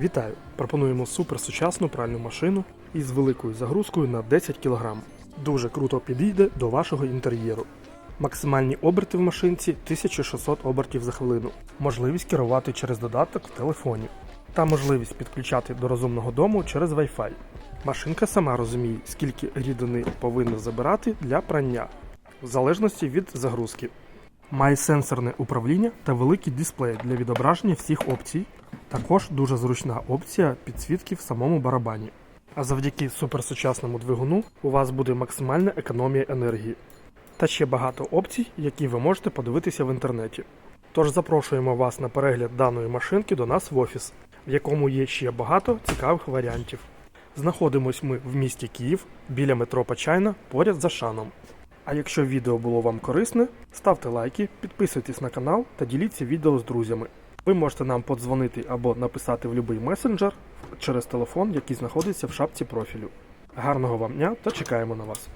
Вітаю! Пропонуємо суперсучасну пральну машину із великою загрузкою на 10 кг. Дуже круто підійде до вашого інтер'єру. Максимальні оберти в машинці 1600 обертів за хвилину, можливість керувати через додаток в телефоні та можливість підключати до розумного дому через Wi-Fi. Машинка сама розуміє, скільки рідини повинна забирати для прання, в залежності від загрузки. Має сенсорне управління та великий дисплей для відображення всіх опцій. Також дуже зручна опція підсвітки в самому барабані. А завдяки суперсучасному двигуну у вас буде максимальна економія енергії. Та ще багато опцій, які ви можете подивитися в інтернеті. Тож запрошуємо вас на перегляд даної машинки до нас в офіс, в якому є ще багато цікавих варіантів. Знаходимось ми в місті Київ біля метро Почайна поряд за шаном. А якщо відео було вам корисне, ставте лайки, підписуйтесь на канал та діліться відео з друзями. Ви можете нам подзвонити або написати в будь-який месенджер через телефон, який знаходиться в шапці профілю. Гарного вам дня та чекаємо на вас!